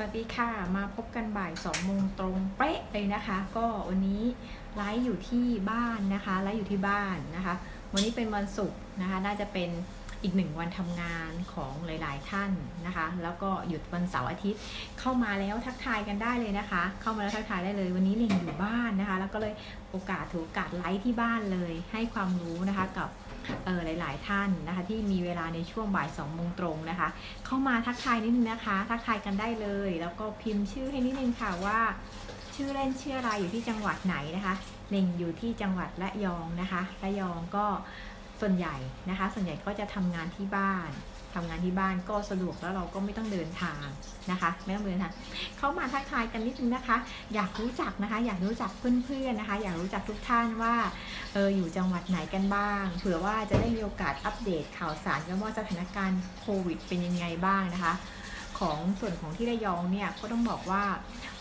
สวัสดีค่ะมาพบกันบ่าย2โมงตรงเป๊ะเลยนะคะ ก็วันนี้ไลฟ์อยู่ที่บ้านนะคะไลฟ์อยู่ที่บ้านนะคะ วันนี้เป็นวันศุกร์นะคะ น่าจะเป็นอีกหนึ่งวันทำงานของหลาย ๆ ท่านนะคะ แล้วก็หยุดวันเสาร์อาทิตย์เข้ามาแล้วทักทายกันได้เลยนะคะ เข้ามาแล้วทักทายได้เลย วันนี้เล่งอยู่บ้านนะคะ แล้วก็เลยโอกาสถือโอกาสไลฟ์ที่บ้านเลย ให้ความรู้นะคะกับ เออหลาย ๆ ท่านนะคะ ที่มีเวลาในช่วงบ่าย2โมงตรงนะคะ เข้ามาทักทายนิดนึงนะคะ ทักทายกันได้เลย แล้วก็พิมพ์ชื่อให้นิดนึงค่ะว่าชื่อเล่นชื่ออะไรอยู่ที่จังหวัดไหนนะคะเน่งอยู่ที่จังหวัดระยองนะคะระยองก็ส่วนใหญ่นะคะ ส่วนใหญ่ก็จะทำงานที่บ้าน ทำงานที่บ้านก็สะดวกแล้วเราก็ไม่ต้องเดินทางนะคะไม่ต้องเดินทางเข้ามาทักทายกันนิดนึงนะคะ อยากรู้จักนะคะ อยากรู้จักเพื่อนๆนะคะ อยากรู้จักทุกท่านว่าเอออยู่จังหวัดไหนกันบ้าง เผื่อว่าจะได้มีโอกาสอัปเดตข่าวสารกันว่าสถานการณ์โควิด เป็นยังไงบ้างนะคะ ของส่วนของที่ระยองเนี่ยก็ต้องบอกว่า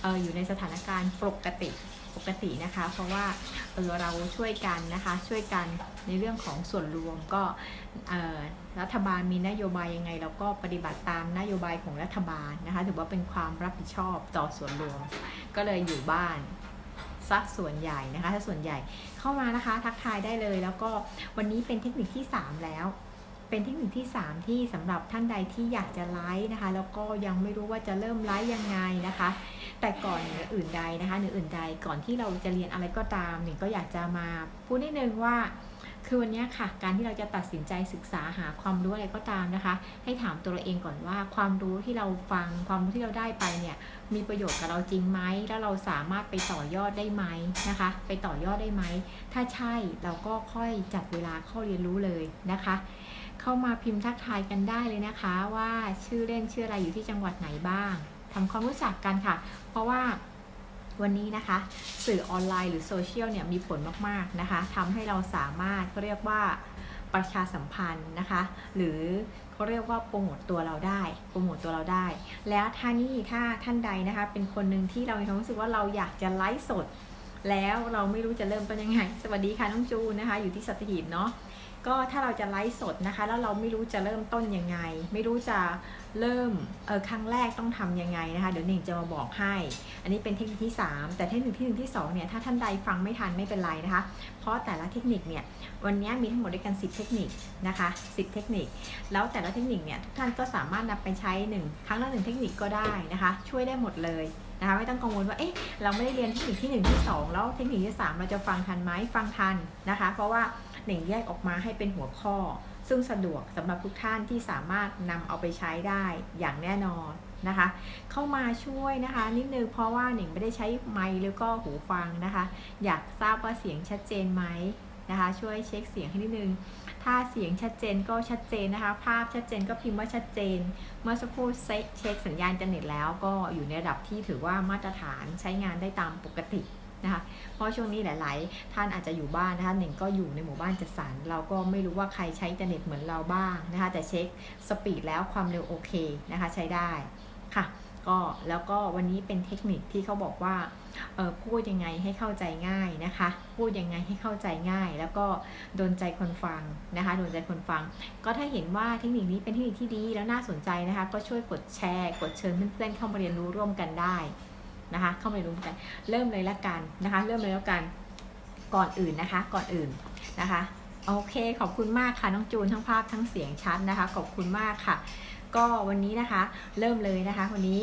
อออยู่ในสถานการณ์ปกติ ปกตินะคะ เพราะว่าเออเราช่วยกันนะคะ ช่วยกันในเรื่องของส่วนรวมก็รัฐบาลมีนโยบายยังไง เราก็ปฏิบัติตามนโยบายของรัฐบาลนะคะ ถือว่าเป็นความรับผิดชอบต่อส่วนรวม ก็เลยอยู่บ้านสักส่วนใหญ่นะคะ ถ้าส่วนใหญ่เข้ามานะคะ ทักทายได้เลย แล้วก็วันนี้เป็นเทคนิคที่ 3 แล้ว เป็นเทคนิคที่ 3 ที่สำหรับท่านใดที่อยากจะไลฟ์นะคะ แล้วก็ยังไม่รู้ว่าจะเริ่มไลฟ์ยังไงนะคะ แต่ก่อนเหนืออื่นใดนะคะเหนืออื่นใดก่อนที่เราจะเรียนอะไรก็ตามหนิงก็อยากจะมาพูดนิดนึงว่าคือวันนี้ค่ะ การที่เราจะตัดสินใจศึกษาหาความรู้อะไรก็ตามนะคะ ให้ถามตัวเราเองก่อนว่าความรู้ที่เราฟังความรู้ที่เราได้ไปเนี่ยมีประโยชน์กับเราจริงไหมแล้วเราสามารถไปต่อยอดได้ไหมนะคะ ไปต่อยอดได้ไหมถ้าใช่เราก็ค่อยจัดเวลาเข้าเรียนรู้เลยนะคะ เข้ามาพิมพ์ทักทายกันได้เลยนะคะ ว่าชื่อเล่นชื่ออะไรอยู่ที่จังหวัดไหนบ้างทำความรู้จักกันค่ะ เพราะว่าวันนี้นะคะ สื่อออนไลน์หรือโซเชียลเนี่ยมีผลมากๆนะคะทำให้เราสามารถเขาเรียกว่าประชาสัมพันธ์นะคะ หรือเขาเรียกว่าโปรโมตตัวเราได้โปรโมตตัวเราได้ แล้วถ้านี่ถ้าท่านใดนะคะ เป็นคนหนึ่งที่เรามีความรู้สึกว่าเราอยากจะไลฟ์สด แล้วเราไม่รู้จะเริ่มต้นยังไง สวัสดีค่ะน้องจูนนะคะ อยู่ที่สัตหีบเนาะ ก็ถ้าเราจะไลฟ์สดนะคะ แล้วเราไม่รู้จะเริ่มต้นยังไง ไม่รู้จะเริ่มเออครั้งแรกต้องทำยังไงนะคะ เดี๋ยวหนึ่งจะมาบอกให้ อันนี้เป็นเทคนิคที่ 3 แต่เทคนิคที่1ที่2เนี่ยถ้าท่านใดฟังไม่ทันไม่เป็นไรนะคะ เพราะแต่ละเทคนิคเนี่ยวันนี้มีทั้งหมดด้วยกัน 10 เทคนิคนะคะ 10 เทคนิค แล้วแต่ละเทคนิคเนี่ยทุกท่านก็สามารถนำไปใช้ 1 ครั้งละหนึ่งเทคนิคก็ได้นะคะ ช่วยได้หมดเลย นะคะไม่ต้องกังวลว่าเอ๊ะเราไม่ได้เรียนเทคนิคที่ 1 ที่ 2 แล้วเทคนิคที่ 3 เราจะฟังทันไหมฟังทันนะคะ เพราะว่าหนึ่งแยกออกมาให้เป็นหัวข้อ ซึ่งสะดวกสำหรับทุกท่านที่สามารถนำเอาไปใช้ได้อย่างแน่นอนนะคะ เข้ามาช่วยนะคะ นิดนึงเพราะว่าหนิงไม่ได้ใช้ไมค์หรือก็หูฟังนะคะ อยากทราบว่าเสียงชัดเจนไหม นะคะ ช่วยเช็คเสียงให้นิดนึง ถ้าเสียงชัดเจนก็ชัดเจนนะคะ ภาพชัดเจนก็พิมพ์ว่าชัดเจน เมื่อสักครู่เช็คสัญญาณอินเทอร์เน็ตแล้วก็อยู่ในระดับที่ถือว่ามาตรฐานใช้งานได้ตามปกตินะคะเพราะช่วงนี้หลาย ๆ ท่านอาจจะอยู่บ้านนะคะหนึ่งก็อยู่ในหมู่บ้านจัดสรรเราก็ไม่รู้ว่าใครใช้อินเทอร์เน็ตเหมือนเราบ้างนะคะแต่เช็คสปีดแล้วความเร็วโอเคนะคะใช้ได้ค่ะ ก็แล้วก็วันนี้เป็นเทคนิคที่เขาบอกว่าเออพูดยังไงให้เข้าใจง่ายนะคะ พูดยังไงให้เข้าใจง่าย แล้วก็โดนใจคนฟังนะคะโดนใจคนฟัง ก็ถ้าเห็นว่าเทคนิคนี้เป็นเทคนิคที่ดีแล้วน่าสนใจนะคะ ก็ช่วยกดแชร์ กดเชิญเพื่อนๆเข้ามาเรียนรู้ร่วมกันได้นะคะ เข้ามาเรียนรู้กัน เริ่มเลยละกันนะคะ เริ่มเลยแล้วกันก่อนอื่นนะคะ ก่อนอื่นนะคะโอเค ขอบคุณมากค่ะน้องจูนทั้งภาพทั้งเสียงชัดนะคะ ขอบคุณมากค่ะ ก็วันนี้นะคะเริ่มเลยนะคะ วันนี้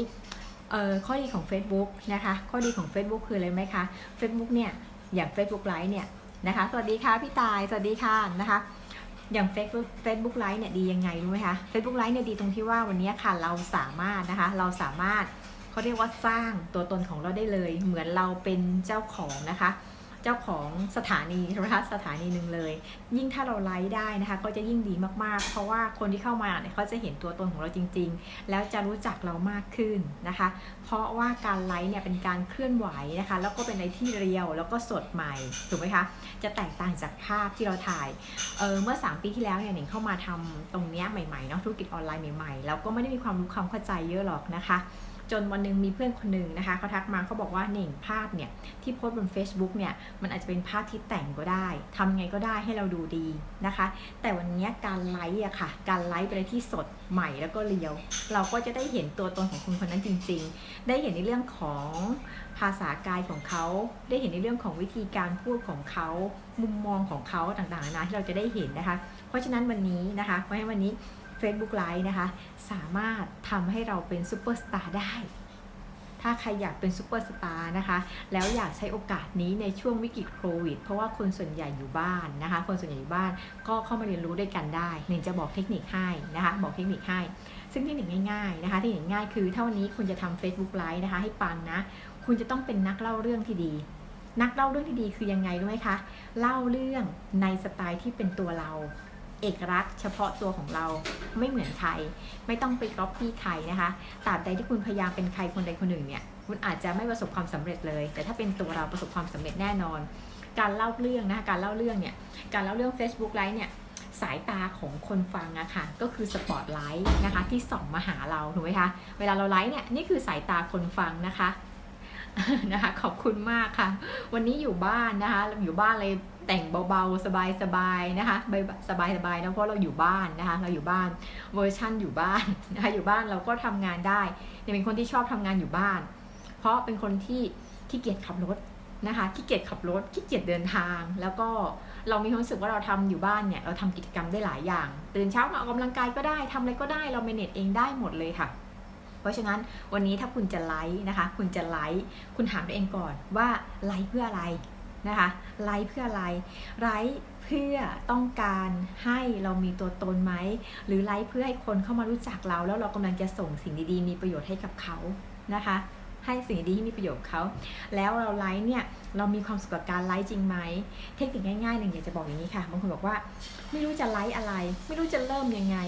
เอ่อข้อดีของ Facebook นะคะ ข้อดีของ Facebook คืออะไรไหมคะ Facebook เนี่ยอย่าง Facebook Live เนี่ยนะคะสวัสดีค่ะพี่ตายสวัสดีค่ะนะคะอย่าง Facebook Facebook Live เนี่ยดียังไงรู้ไหมคะ Facebook Live เนี่ยดีตรงที่ว่าวันนี้ค่ะเราสามารถนะคะเราสามารถเขาเรียกว่าสร้างตัวตนของเราได้เลย เหมือนเราเป็นเจ้าของนะคะ เจ้าของสถานีโทรทัศน์สถานีหนึ่งเลย ยิ่งถ้าเราไลฟ์ได้นะคะก็จะยิ่งดีมากๆ เพราะว่าคนที่เข้ามาเนี่ยเขาจะเห็นตัวตนของเราจริง ๆ แล้วจะรู้จักเรามากขึ้นนะคะ เพราะว่าการไลฟ์เนี่ยเป็นการเคลื่อนไหวนะคะ แล้วก็เป็นในที่เรียวแล้วก็สดใหม่ถูกไหมคะจะแตกต่างจากภาพที่เราถ่ายเออเมื่อ 3 ปีที่แล้วเนี่ยหนิงเข้ามาทำตรงเนี้ยใหม่ๆเนาะธุรกิจออนไลน์ใหม่ๆแล้วก็ไม่ได้มีความรู้ความเข้าใจเยอะหรอกนะคะ จนวันหนึงมีเพื่อนคนหนึ่งนะคะเขาทักมาเขาบอกว่าหนึ่งภาพเนี่ยที่โพสบน Facebook เนี่ยมันอาจจะเป็นภาพที่แต่งก็ได้ทำไงก็ได้ให้เราดูดีนะคะ แต่วันนี้การไลฟ์อะค่ะ การไลฟ์ไปในที่สดใหม่แล้วก็เรียว เราก็จะได้เห็นตัวตนของคนคนนั้นจริง ๆ ได้เห็นในเรื่องของภาษากายของเขา ได้เห็นในเรื่องของวิธีการพูดของเขา มุมมองของเขาต่างๆนานาที่เราจะได้เห็นนะคะ เพราะฉะนั้นวันนี้นะคะเพราะฉะนั้นวันนี้ Facebook Live นะคะ สามารถทำให้เราเป็นซูเปอร์สตาร์ได้ ถ้าใครอยากเป็นซูเปอร์สตาร์นะคะ แล้วอยากใช้โอกาสนี้ในช่วงวิกฤตโควิด เพราะว่าคนส่วนใหญ่อยู่บ้านนะคะ คนส่วนใหญ่อยู่บ้านก็เข้ามาเรียนรู้ด้วยกันได้หนึ่งจะบอกเทคนิคให้นะคะ บอกเทคนิคให้ ซึ่งเทคนิคง่ายๆนะคะเทคนิคง่ายคือถ้าวันนี้คุณจะทำ Facebook Live นะคะ ให้ปังนะ คุณจะต้องเป็นนักเล่าเรื่องที่ดีนักเล่าเรื่องที่ดีคือยังไงรู้ไหมคะ เล่าเรื่องในสไตล์ที่เป็นตัวเรา เอกลักษณ์เฉพาะตัวของเราไม่เหมือนใคร ไม่ต้องไปก๊อปปี้ใครนะคะตราบใดที่คุณพยายามเป็นใครคนใดคนหนึ่งเนี่ยคุณอาจจะไม่ประสบความสำเร็จเลย แต่ถ้าเป็นตัวเราประสบความสำเร็จแน่นอน การเล่าเรื่องนะคะการเล่าเรื่องเนี่ยการเล่าเรื่อง Facebook ไลฟ์เนี่ยสายตาของคนฟังอะค่ะก็คือสปอตไลท์นะคะที่ส่องมาหาเราถูกไหมคะเวลาเราไลฟ์เนี่ยนี่คือสายตาคนฟังนะคะนะคะขอบคุณมากค่ะ วันนี้อยู่บ้านนะคะเราอยู่บ้านเลย แต่งเบาๆ สบายๆนะคะสบายๆนะเพราะเราอยู่บ้านนะคะเราอยู่บ้านเวอร์ชั่นอยู่บ้านนะคะอยู่บ้านเราก็ทำงานได้เนี่ยเป็นคนที่ชอบทำงานอยู่บ้าน เพราะเป็นคนที่ขี้เกียจขับรถนะคะขี้เกียจขับรถขี้เกียจเดินทาง แล้วก็เรามีความรู้สึกว่าเราทำอยู่บ้านเนี่ยเราทำกิจกรรมได้หลายอย่าง ตื่นเช้ามาออกกำลังกายก็ได้ทำอะไรก็ได้เราเมเนจเองได้หมดเลยค่ะ เพราะฉะนั้นวันนี้ถ้าคุณจะไลฟ์นะคะ คุณจะไลฟ์คุณถามตัวเองก่อนว่าไลฟ์เพื่ออะไร นะคะไลฟ์เพื่ออะไรไลฟ์เพื่อต้องการให้เรามีตัวตนไหม หรือไลฟ์เพื่อให้คนเข้ามารู้จักเรา แล้วเรากำลังจะส่งสิ่งดีๆ มีประโยชน์ให้กับเขานะคะ ให้สิ่งดีที่มีประโยชน์เขา แล้วเราไลฟ์เนี่ยเรามีความสุขกับการไลฟ์จริงไหมเทคนิคง่ายๆหนึ่งอยากจะบอกอย่างนี้ค่ะบางคนบอกว่า ไม่รู้จะไลฟ์อะไร ไม่รู้จะเริ่มยังไง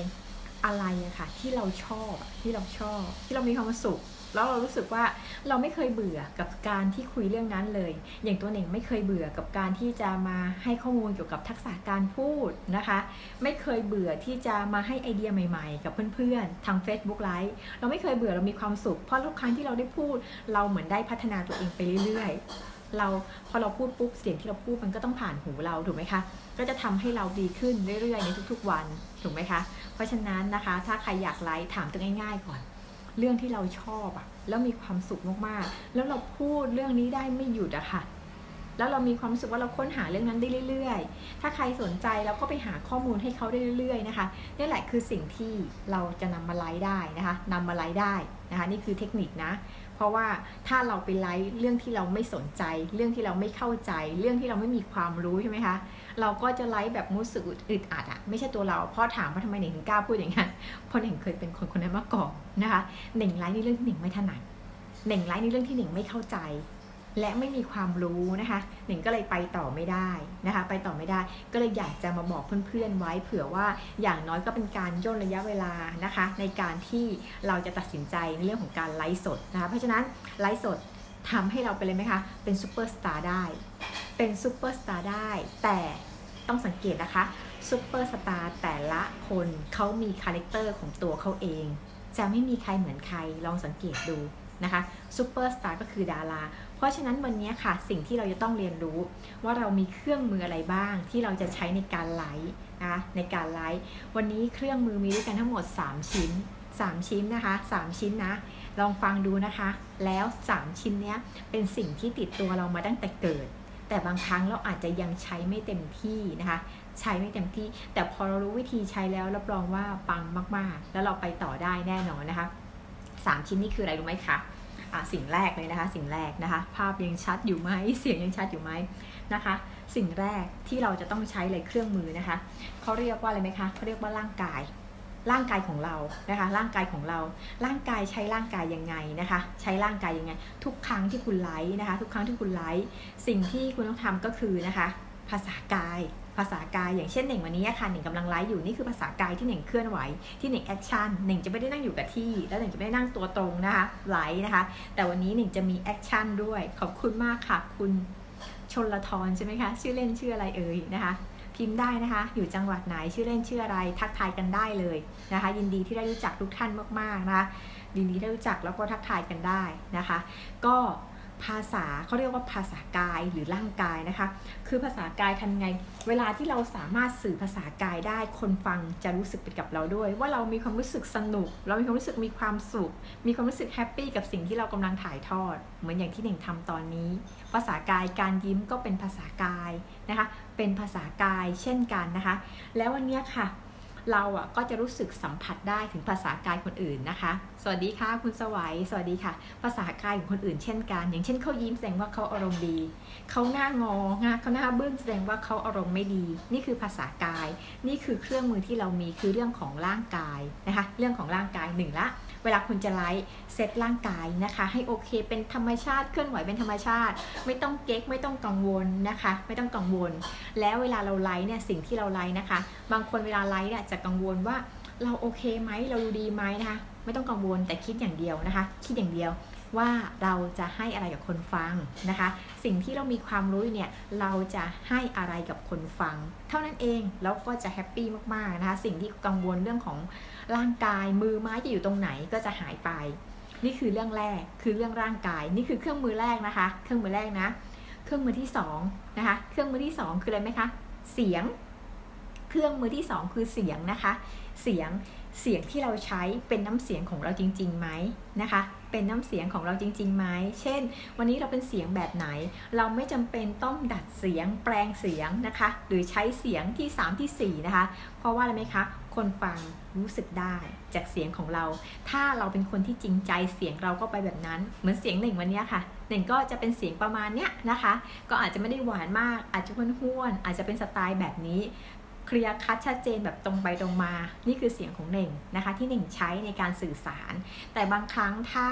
อะไรอะค่ะที่เราชอบที่เราชอบ ที่เรามีความสุข แล้วเรารู้สึกว่าเราไม่เคยเบื่อกับการที่คุยเรื่องนั้นเลย อย่างตัวเน่งไม่เคยเบื่อกับการที่จะมาให้ข้อมูลเกี่ยวกับทักษะการพูดนะคะ ไม่เคยเบื่อที่จะมาให้ไอเดียใหม่ๆ กับเพื่อนๆทาง Facebook Live เราไม่เคยเบื่อเรามีความสุข เพราะทุกครั้งที่เราได้พูด เราเหมือนได้พัฒนาตัวเองไปเรื่อยๆ เราพอเราพูดปุ๊บเสียงที่เราพูดมันก็ต้องผ่านหูเราถูกไหมคะก็จะทำให้เราดีขึ้นเรื่อยๆในทุกๆวัน ถูกไหมคะ เพราะฉะนั้นนะคะ ถ้าใครอยากไลฟ์ถามตัวง่ายๆก่อน เรื่องที่เราชอบอะแล้วมีความสุขมากๆ แล้วเราพูดเรื่องนี้ได้ไม่หยุดอะค่ะ แล้วเรามีความรู้สึกว่าเราค้นหาเรื่องนั้นได้เรื่อยๆ ถ้าใครสนใจเราก็ไปหาข้อมูลให้เขาได้เรื่อยๆนะคะนี่แหละคือสิ่งที่เราจะนำมาไลฟ์ได้นะคะนำมาไลฟ์ได้นะคะ นี่คือเทคนิคนะ เพราะว่าถ้าเราไปไลฟ์เรื่องที่เราไม่สนใจ เรื่องที่เราไม่เข้าใจ เรื่องที่เราไม่มีความรู้ใช่ไหมคะ เราก็จะไลฟ์แบบมู้สึกอึดอัดอะไม่ใช่ตัวเราพ่อถามว่าทำไมหนิงถึงกล้าพูดอย่างนั้นเพราะหนิงเคยเป็นคนคนนั้นมาก่อนนะคะหนิงไลฟ์ในเรื่องที่หนิงไม่ถนัดหนิงไลฟ์ในเรื่องที่หนิงไม่เข้าใจ และไม่มีความรู้นะคะหนิงก็เลยไปต่อไม่ได้นะคะ ไปต่อไม่ได้ก็เลยอยากจะมาบอกเพื่อนๆไว้ เผื่อว่าอย่างน้อยก็เป็นการย่นระยะเวลานะคะ ในการที่เราจะตัดสินใจในเรื่องของการไลฟ์สดนะคะเพราะฉะนั้นไลฟ์สดทำให้เราไปเลยไหมคะ เป็นซูเปอร์สตาร์ได้ เป็นซูเปอร์สตาร์ได้ แต่ต้องสังเกตนะคะซูเปอร์สตาร์แต่ละคนเขามีคาแรคเตอร์ของตัวเขาเอง จะไม่มีใครเหมือนใครลองสังเกตดูนะคะซูเปอร์สตาร์ก็คือดารา เพราะฉะนั้นวันนี้ค่ะสิ่งที่เราจะต้องเรียนรู้ ว่าเรามีเครื่องมืออะไรบ้าง ที่เราจะใช้ในการไลฟ์นะในการไลฟ์วันนี้เครื่องมือมีด้วยกันทั้งหมด 3 ชิ้น 3 ชิ้นนะคะ 3 ชิ้นนะ ลองฟังดูนะคะ แล้ว 3 ชิ้นเนี้ยเป็นสิ่งที่ติดตัวเรามาตั้งแต่เกิด แต่บางครั้งเราอาจจะยังใช้ไม่เต็มที่นะคะใช้ไม่เต็มที่ แต่พอเรารู้วิธีใช้แล้วรับรองว่าปังมาก ๆ แล้วเราไปต่อได้แน่นอนนะคะสามชิ้นนี้คืออะไรรู้ไหมคะ สิ่งแรกเลยนะคะ สิ่งแรกนะคะ ภาพยังชัดอยู่ไหมเสียงยังชัดอยู่ไหมนะคะ สิ่งแรกที่เราจะต้องใช้เลยเครื่องมือนะคะเขาเรียกว่าอะไรไหมคะเขาเรียกว่าร่างกายร่างกายของเรานะคะ ร่างกายของเรา ร่างกายใช้ร่างกายยังไงนะคะ ใช้ร่างกายยังไง ทุกครั้งที่คุณไลฟ์นะคะ ทุกครั้งที่คุณไลฟ์สิ่งที่คุณต้องทำก็คือนะคะ ภาษากาย ภาษากายอย่างเช่นหนึ่งวันนี้ค่ะหนึ่งกำลังไลฟ์อยู่นี่คือภาษากายที่หนึ่งเคลื่อนไหวที่หนึ่งแอคชั่นหนึ่งจะไม่ได้นั่งอยู่กับที่ แล้วหนึ่งจะไม่ได้นั่งตัวตรงนะคะไลฟ์นะคะ แต่วันนี้หนึ่งจะมีแอคชั่นด้วยขอบคุณมากค่ะ คุณชนละทรใช่ไหมคะชื่อเล่นชื่ออะไรเอ่ยนะคะ พิมพ์ได้นะคะ อยู่จังหวัดไหนชื่อเล่นชื่ออะไร ทักทายกันได้เลยนะคะ ยินดีที่ได้รู้จักทุกท่านมากๆนะคะยินดีได้รู้จักแล้วก็ทักทายกันได้นะคะ ก็ ภาษาเขาเรียกว่าภาษากายหรือร่างกายนะคะ คือภาษากายทำไง เวลาที่เราสามารถสื่อภาษากายได้คนฟังจะรู้สึกไปกับเราด้วย ว่าเรามีความรู้สึกสนุก เรามีความรู้สึกมีความสุข มีความรู้สึกแฮปปี้กับสิ่งที่เรากำลังถ่ายทอด เหมือนอย่างที่หนึ่งทำตอนนี้ ภาษากายการยิ้มก็เป็นภาษากายนะคะ เป็นภาษากายเช่นกันนะคะ แล้ววันนี้ค่ะ เราอะก็จะรู้สึกสัมผัสได้ถึงภาษากายคนอื่นนะคะ สวัสดีค่ะคุณสวัย สวัสดีค่ะ ภาษากายของคนอื่นเช่นกัน อย่างเช่นเขายิ้มแสดงว่าเขาอารมณ์ดี เขาหน้างองาเขาหน้าบึ้งแสดงว่าเขาอารมณ์ไม่ดี นี่คือภาษากาย นี่คือเครื่องมือที่เรามีคือเรื่องของร่างกายนะคะ เรื่องของร่างกายหนึ่งละ เวลาคุณจะไลฟ์เซตร่างกายนะคะ ให้โอเคเป็นธรรมชาติเคลื่อนไหวเป็นธรรมชาติ ไม่ต้องเก๊กไม่ต้องกังวลนะคะ ไม่ต้องกังวล แล้วเวลาเราไลฟ์เนี่ยสิ่งที่เราไลฟ์นะคะ บางคนเวลาไลฟ์เนี่ยจะกังวลว่าเราโอเคไหมเราดูดีไหมนะคะ ไม่ต้องกังวลแต่คิดอย่างเดียวนะคะ คิดอย่างเดียว ว่าเราจะให้อะไรกับคนฟังนะคะ สิ่งที่เรามีความรู้เนี่ยเราจะให้อะไรกับคนฟัง เท่านั้นเองแล้วก็จะแฮปปี้มากๆนะคะ สิ่งที่กังวลเรื่องของร่างกายมือไม้จะอยู่ตรงไหนก็จะหายไป นี่คือเรื่องแรกคือเรื่องร่างกาย นี่คือเครื่องมือแรกนะคะ เครื่องมือแรกนะ เครื่องมือที่สองนะคะเครื่องมือที่สองคืออะไรไหมคะเสียง เครื่องมือที่สองคือเสียงนะคะ เสียงเสียงที่เราใช้เป็นน้ำเสียงของเราจริงๆไหมนะคะ เป็นน้ำเสียงของเราจริงๆไหมเช่น วันนี้เราเป็นเสียงแบบไหน เราไม่จำเป็นต้องดัดเสียงแปลงเสียงนะคะ หรือใช้เสียงที่3ที่4นะคะ เพราะว่าอะไรไหมคะ คนฟังรู้สึกได้จากเสียงของเรา ถ้าเราเป็นคนที่จริงใจเสียงเราก็ไปแบบนั้น เหมือนเสียงหนึ่งวันนี้ค่ะหนึ่งก็จะเป็นเสียงประมาณเนี้ยนะคะ ก็อาจจะไม่ได้หวานมาก อาจจะห้วนๆอาจจะเป็นสไตล์แบบนี้ เคลียร์คัดชัดเจนแบบตรงไปตรงมา นี่คือเสียงของเน่งนะคะ ที่เน่งใช้ในการสื่อสาร แต่บางครั้งถ้า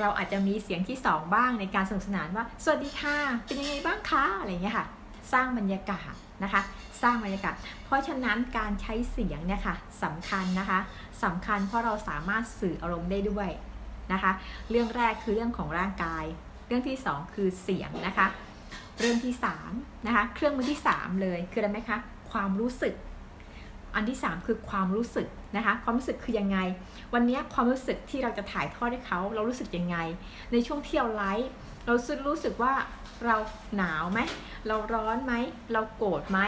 เราอาจจะมีเสียงที่สองบ้างในการสนุกสนานว่า สวัสดีค่ะ เป็นยังไงบ้างคะอะไรอย่างเงี้ยค่ะ สร้างบรรยากาศนะคะ สร้างบรรยากาศ เพราะฉะนั้นการใช้เสียงเนี่ยค่ะสำคัญนะคะสำคัญเพราะเราสามารถสื่ออารมณ์ได้ด้วยนะคะ เรื่องแรกคือเรื่องของร่างกาย เรื่องที่สองคือเสียงนะคะ เรื่องที่สามนะคะ เครื่องมือที่สามเลยคืออะไรไหมคะ ความรู้สึก อันที่ 3 คือความรู้สึกนะคะ ความรู้สึกคือยังไง วันนี้ความรู้สึกที่เราจะถ่ายทอดให้เขาเรารู้สึกยังไง ในช่วงที่เราไลฟ์เรารู้สึกว่าเราหนาวไหม เราร้อนไหม เราโกรธไหม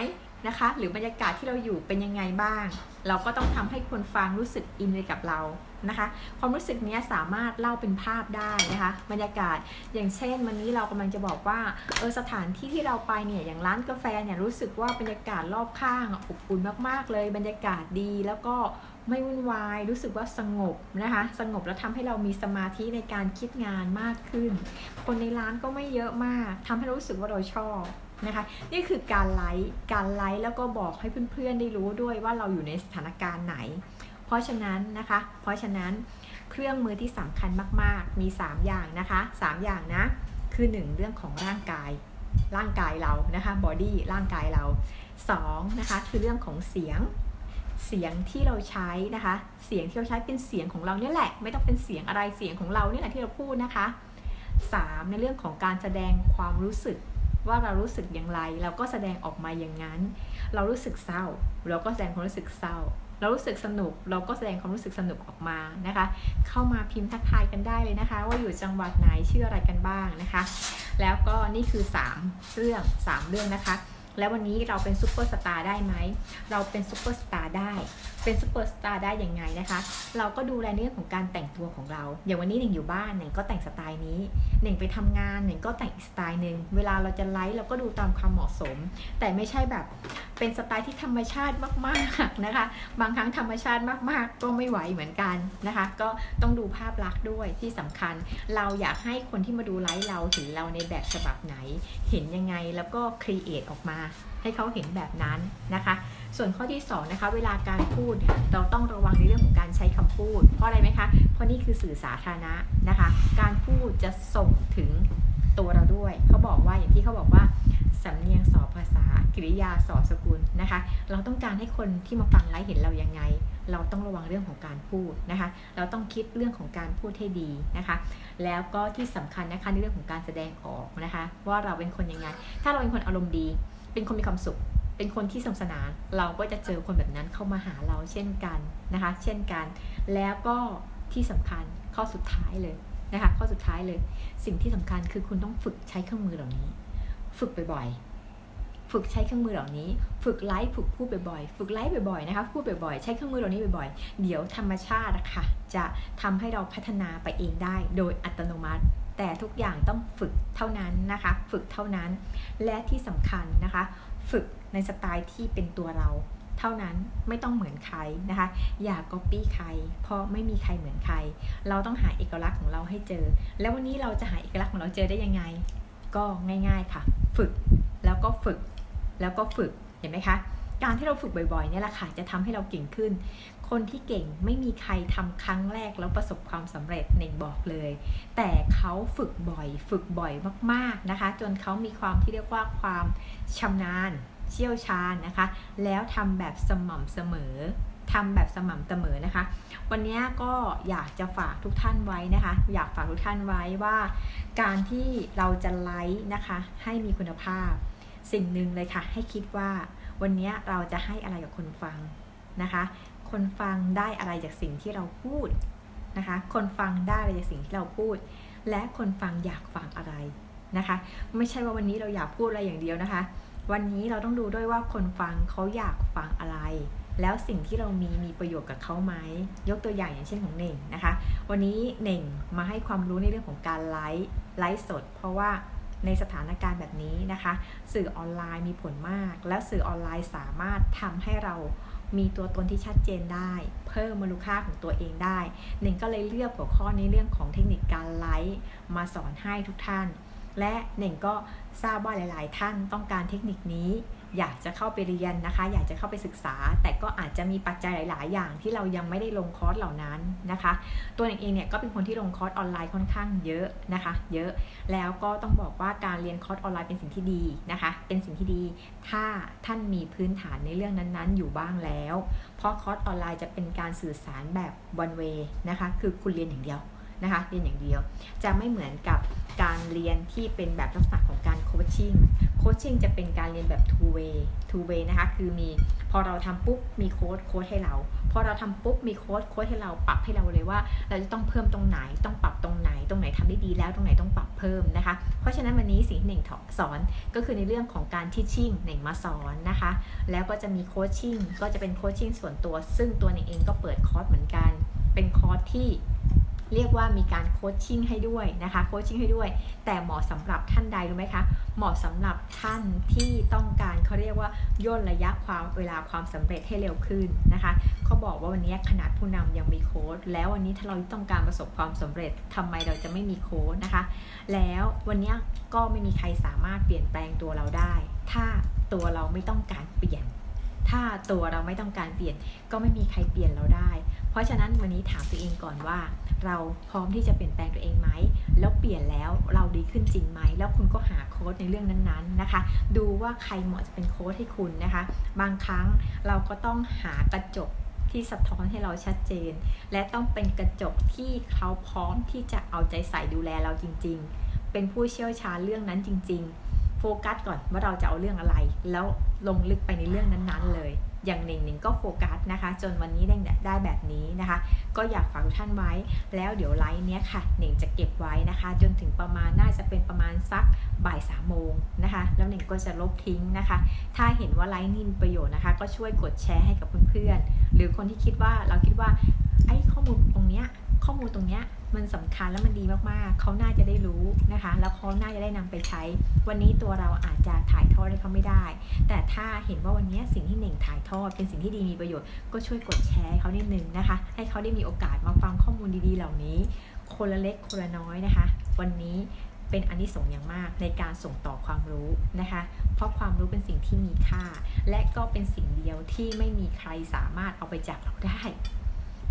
นะคะ หรือบรรยากาศที่เราอยู่เป็นยังไงบ้าง เราก็ต้องทำให้คนฟังรู้สึกอินไปกับเรานะคะ ความรู้สึกนี้สามารถเล่าเป็นภาพได้นะคะ บรรยากาศอย่างเช่น วันนี้เรากำลังจะบอกว่าเออสถานที่ที่เราไปเนี่ยอย่างร้านกาแฟเนี่ยรู้สึกว่าบรรยากาศรอบข้างอบอุ่นมากๆเลย บรรยากาศดีแล้วก็ไม่วุ่นวาย รู้สึกว่าสงบนะคะ สงบแล้วทำให้เรามีสมาธิในการคิดงานมากขึ้น คนในร้านก็ไม่เยอะมากทำให้รู้สึกว่าเราชอบ นะคะ นี่คือการไลฟ์การไลฟ์แล้วก็บอกให้เพื่อนๆได้รู้ด้วยว่าเราอยู่ในสถานการณ์ไหน เพราะฉะนั้นนะคะ เพราะฉะนั้นเครื่องมือที่สำคัญมากๆ มี 3 อย่างนะคะ 3 อย่างนะ คือ 1 เรื่องของร่างกาย ร่างกายเรานะคะ บอดี้ ร่างกายเรา 2 นะคะ คือเรื่องของเสียง เสียงที่เราใช้นะคะ เสียงที่เราใช้เป็นเสียงของเราเนี่ยแหละ ไม่ต้องเป็นเสียงอะไร เสียงของเราเนี่ยแหละที่เราพูดนะคะ 3 ในเรื่องของการแสดงความรู้สึก ว่าเรารู้สึกอย่างไร เราก็แสดงออกมาอย่างนั้น เรารู้สึกเศร้า เราก็แสดงความรู้สึกเศร้า เรารู้สึกสนุก เราก็แสดงความรู้สึกสนุกออกมานะคะ เข้ามาพิมพ์ทักทายกันได้เลยนะคะ ว่าอยู่จังหวัดไหนชื่ออะไรกันบ้างนะคะ แล้วก็นี่คือ 3 เรื่อง 3 เรื่องนะคะแล้ววันนี้เราเป็นซูเปอร์สตาร์ได้ไหม เราเป็นซูเปอร์สตาร์ได้ เป็นซูเปอร์สตาร์ได้ยังไงนะคะ เราก็ดูแลเรื่องของการแต่งตัวของเรา อย่างวันนี้หนึ่งอยู่บ้านหนึ่งก็แต่งสไตล์นี้หนึ่งไปทำงานหนึ่งก็แต่งอีกสไตล์หนึ่งเวลาเราจะไลฟ์เราก็ดูตามความเหมาะสม แต่ไม่ใช่แบบเป็นสไตล์ที่ธรรมชาติมากๆนะคะ บางครั้งธรรมชาติมากๆ ก็ไม่ไหวเหมือนกันนะคะ ก็ต้องดูภาพลักษณ์ด้วยที่สำคัญ เราอยากให้คนที่มาดูไลฟ์เราเห็นเราในแบบฉบับไหน เห็นยังไงแล้วก็ครีเอทออกมาให้เขาเห็นแบบนั้นนะคะ ส่วนข้อที่2นะคะเวลาการพูดเนี่ยเราต้องระวังในเรื่องของการใช้คำพูด เพราะอะไรไหมคะ เพราะนี่คือสื่อสาธารณะนะคะ การพูดจะส่งถึงตัวเราด้วย เขาบอกว่าอย่างที่เขาบอกว่าสำเนียงสอภาษากริยาสอสกุลนะคะ เราต้องการให้คนที่มาฟังไลฟ์เห็นเรายังไง เราต้องระวังเรื่องของการพูดนะคะ เราต้องคิดเรื่องของการพูดให้ดีนะคะ แล้วก็ที่สำคัญนะคะในเรื่องของการแสดงออกนะคะ ว่าเราเป็นคนยังไง ถ้าเราเป็นคนอารมณ์ดี เป็นคนมีความสุข เป็นคนที่สนุกสนาน เราก็จะเจอคนแบบนั้นเข้ามาหาเราเช่นกันนะคะ เช่นกัน แล้วก็ ที่สำคัญข้อสุดท้ายเลยนะคะข้อสุดท้ายเลย สิ่งที่สำคัญคือคุณต้องฝึกใช้เครื่องมือเหล่านี้ ฝึกบ่อยๆฝึกใช้เครื่องมือเหล่านี้ ฝึกไลฟ์ฝึกพูดบ่อยๆฝึกไลฟ์บ่อยๆนะคะพูดบ่อยๆใช้เครื่องมือเหล่านี้บ่อยๆเดี๋ยวธรรมชาติอะค่ะจะทำให้เราพัฒนาไปเองได้ โดยอัตโนมัติ แต่ทุกอย่างต้องฝึกเท่านั้นนะคะ ฝึกเท่านั้น และที่สำคัญนะคะ ฝึกในสไตล์ที่เป็นตัวเรา เท่านั้นไม่ต้องเหมือนใครนะคะ อย่าก๊อปปี้ใคร เพราะไม่มีใครเหมือนใคร เราต้องหาเอกลักษณ์ของเราให้เจอ แล้ววันนี้เราจะหาเอกลักษณ์ของเราเจอได้ยังไง ก็ง่าย ๆค่ะ ฝึกแล้วก็ฝึกแล้วก็ฝึกเห็นไหมคะการที่เราฝึกบ่อยๆเนี่ยแหละค่ะจะทำให้เราเก่งขึ้น คนที่เก่งไม่มีใครทำครั้งแรกแล้วประสบความสำเร็จเน่งบอกเลย แต่เขาฝึกบ่อย ฝึกบ่อยมากๆนะคะ จนเขามีความที่เรียกว่าความชำนาญ เชี่ยวชาญนะคะ แล้วทำแบบสม่ำเสมอทำแบบสม่ำเสมอนะคะ วันนี้ก็อยากจะฝากทุกท่านไว้นะคะ อยากฝากทุกท่านไว้ว่า การที่เราจะไลฟ์นะคะ ให้มีคุณภาพ สิ่งหนึ่งเลยค่ะ ให้คิดว่าวันนี้เราจะให้อะไรกับคนฟังนะคะ คนฟังได้อะไรจากสิ่งที่เราพูดนะคะ คนฟังได้อะไรจากสิ่งที่เราพูด และคนฟังอยากฟังอะไรนะคะ ไม่ใช่ว่าวันนี้เราอยากพูดอะไรอย่างเดียวนะคะ วันนี้เราต้องดูด้วยว่าคนฟังเขาอยากฟังอะไร แล้วสิ่งที่เรามีมีประโยชน์กับเขาไหม ยกตัวอย่างอย่างเช่นของเน่งนะคะ วันนี้เน่งมาให้ความรู้ในเรื่องของการไลฟ์ไลฟ์สด เพราะว่าในสถานการณ์แบบนี้นะคะ สื่อออนไลน์มีผลมาก แล้วสื่อออนไลน์สามารถทำให้เรามีตัวตนที่ชัดเจนได้ เพิ่มมูลค่าของตัวเองได้ หนึ่งก็เลยเลือกหัวข้อในเรื่องของเทคนิคการไลฟ์มาสอนให้ทุกท่าน และหนึ่งก็ทราบว่าหลาย ๆ ท่านต้องการเทคนิคนี้ อยากจะเข้าไปเรียนนะคะ อยากจะเข้าไปศึกษา แต่ก็อาจจะมีปัจจัยหลาย ๆ อย่างที่เรายังไม่ได้ลงคอร์สเหล่านั้นนะคะ ตัวเองเองเนี่ยก็เป็นคนที่ลงคอร์สออนไลน์ค่อนข้างเยอะนะคะ เยอะแล้วก็ต้องบอกว่าการเรียนคอร์สออนไลน์เป็นสิ่งที่ดีนะคะ เป็นสิ่งที่ดี ถ้าท่านมีพื้นฐานในเรื่องนั้น ๆ อยู่บ้างแล้ว เพราะคอร์สออนไลน์จะเป็นการสื่อสารแบบ one way นะคะ คือคุณเรียนอย่างเดียวนะคะ เรียนอย่างเดียว จะไม่เหมือนกับ การเรียนที่เป็นแบบลักษณะของการโคชชิ่ง โคชชิ่งจะเป็นการเรียนแบบ two way two way นะคะ คือมีพอเราทำปุ๊บมีโค้ดโค้ดให้เรา พอเราทำปุ๊บมีโค้ดโค้ดให้เราปรับให้เราเลยว่า เราจะต้องเพิ่มตรงไหนต้องปรับตรงไหน ตรงไหนทำได้ดีแล้วตรงไหนต้องปรับเพิ่มนะคะ เพราะฉะนั้นวันนี้สิ่งที่หนึ่งสอนก็คือในเรื่องของการทิชชิ่งหนึ่งมาสอนนะคะ แล้วก็จะมีโคชชิ่งก็จะเป็นโคชชิ่งส่วนตัว ซึ่งตัวหนึ่งเองก็เปิดคอร์สเหมือนกัน เป็นคอร์สที่ เรียกว่ามีการโคชชิ่งให้ด้วยนะคะโคชชิ่งให้ด้วย แต่เหมาะสำหรับท่านใดรู้ไหมคะ เหมาะสำหรับท่านที่ต้องการเขาเรียกว่าย่นระยะความเวลาความสำเร็จให้เร็วขึ้นนะคะเขาบอกว่าวันนี้ขนาดผู้นำยังมีโค้ดแล้ววันนี้ถ้าเราต้องการประสบความสำเร็จทำไมเราจะไม่มีโค้ดนะคะ แล้ววันนี้ก็ไม่มีใครสามารถเปลี่ยนแปลงตัวเราได้ ถ้าตัวเราไม่ต้องการเปลี่ยน ถ้าตัวเราไม่ต้องการเปลี่ยน ก็ไม่มีใครเปลี่ยนเราได้ เพราะฉะนั้นวันนี้ถามตัวเองก่อนว่า เราพร้อมที่จะเปลี่ยนแปลงตัวเองไหม แล้วเปลี่ยนแล้วเราดีขึ้นจริงไหม แล้วคุณก็หาโค้ดในเรื่องนั้นๆนะคะ ดูว่าใครเหมาะจะเป็นโค้ดให้คุณนะคะ บางครั้งเราก็ต้องหากระจกที่สะท้อนให้เราชัดเจน และต้องเป็นกระจกที่เขาพร้อมที่จะเอาใจใส่ดูแลเราจริง ๆ เป็นผู้เชี่ยวชาญเรื่องนั้นจริง ๆ โฟกัสก่อนว่าเราจะเอาเรื่องอะไร แล้วลงลึกไปในเรื่องนั้นๆ เลย อย่างหนึ่งหนึ่งก็โฟกัสนะคะ จนวันนี้ได้ได้แบบนี้นะคะ ก็อยากฝากทุกท่านไว้ แล้วเดี๋ยวไลฟ์เนี้ยค่ะหนึ่งจะเก็บไว้นะคะ จนถึงประมาณน่าจะเป็นประมาณสักบ่ายสามโมงนะคะ แล้วหนึ่งก็จะลบทิ้งนะคะ ถ้าเห็นว่าไลฟ์นี่มประโยชน์นะคะ ก็ช่วยกดแชร์ให้กับเพื่อนๆหรือคนที่คิดว่าเราคิดว่าไอ้ข้อมูลตรงเนี้ยข้อมูลตรงเนี้ย มันสำคัญและมันดีมากๆ เขาน่าจะได้รู้นะคะ แล้วเขาน่าจะได้นำไปใช้ วันนี้ตัวเราอาจจะถ่ายทอดให้เขาไม่ได้ แต่ถ้าเห็นว่าวันนี้สิ่งที่หนึ่งถ่ายทอดเป็นสิ่งที่ดีมีประโยชน์ ก็ช่วยกดแชร์เขานิดนึงนะคะ ให้เขาได้มีโอกาสมาฟังข้อมูลดีๆ เหล่านี้ คนละเล็กคนละน้อยนะคะ วันนี้เป็นอันที่สงส์อย่างมากในการส่งต่อความรู้นะคะ เพราะความรู้เป็นสิ่งที่มีค่า และก็เป็นสิ่งเดียวที่ไม่มีใครสามารถเอาไปจากเราได้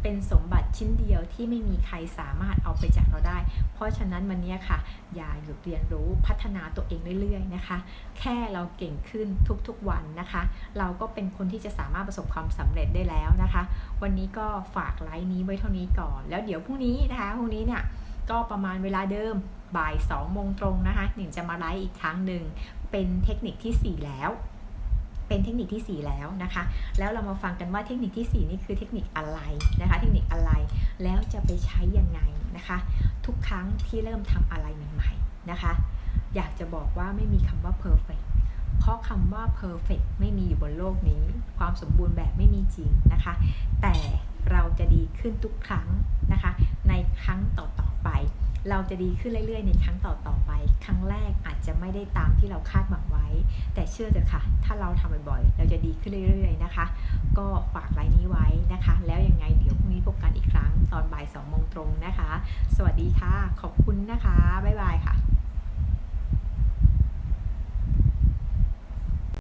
เป็นสมบัติชิ้นเดียวที่ไม่มีใครสามารถเอาไปจากเราได้ เพราะฉะนั้นวันนี้ค่ะ อย่าหยุดเรียนรู้พัฒนาตัวเองเรื่อยๆนะคะ แค่เราเก่งขึ้นทุกๆวันนะคะ เราก็เป็นคนที่จะสามารถประสบความสำเร็จได้แล้วนะคะ วันนี้ก็ฝากไลฟ์นี้ไว้เท่านี้ก่อน แล้วเดี๋ยวพรุ่งนี้นะคะพรุ่งนี้เนี่ยก็ประมาณเวลาเดิมบ่าย2โมงตรงนะคะหนึ่งจะมาไลฟ์อีกครั้งหนึ่งเป็นเทคนิคที่ 4 แล้ว เป็นเทคนิคที่ 4 แล้วนะคะ แล้วเรามาฟังกันว่าเทคนิคที่ 4 นี่คือเทคนิคอะไรนะคะ เทคนิคอะไร แล้วจะไปใช้ยังไงนะคะ ทุกครั้งที่เริ่มทำอะไรใหม่ๆนะคะ อยากจะบอกว่าไม่มีคำว่า perfect เพราะคำว่า perfect ไม่มีอยู่บนโลกนี้ ความสมบูรณ์แบบไม่มีจริงนะคะ แต่เราจะดีขึ้นทุกครั้งนะคะ ในครั้งต่อๆไป เราจะดีขึ้นเรื่อยๆ ในครั้งต่อๆไป ครั้งแรกอาจจะไม่ได้ตามที่เราคาดหวังไว้ แต่เชื่อเถอะค่ะ ถ้าเราทำบ่อยๆ เราจะดีขึ้นเรื่อยๆนะคะ ก็ฝากไลน์นี้ไว้นะคะ แล้วยังไงเดี๋ยวพรุ่งนี้พบกันอีกครั้งตอนบ่าย2โมงตรงนะคะ สวัสดีค่ะ ขอบคุณนะคะ บ๊ายบายค่ะ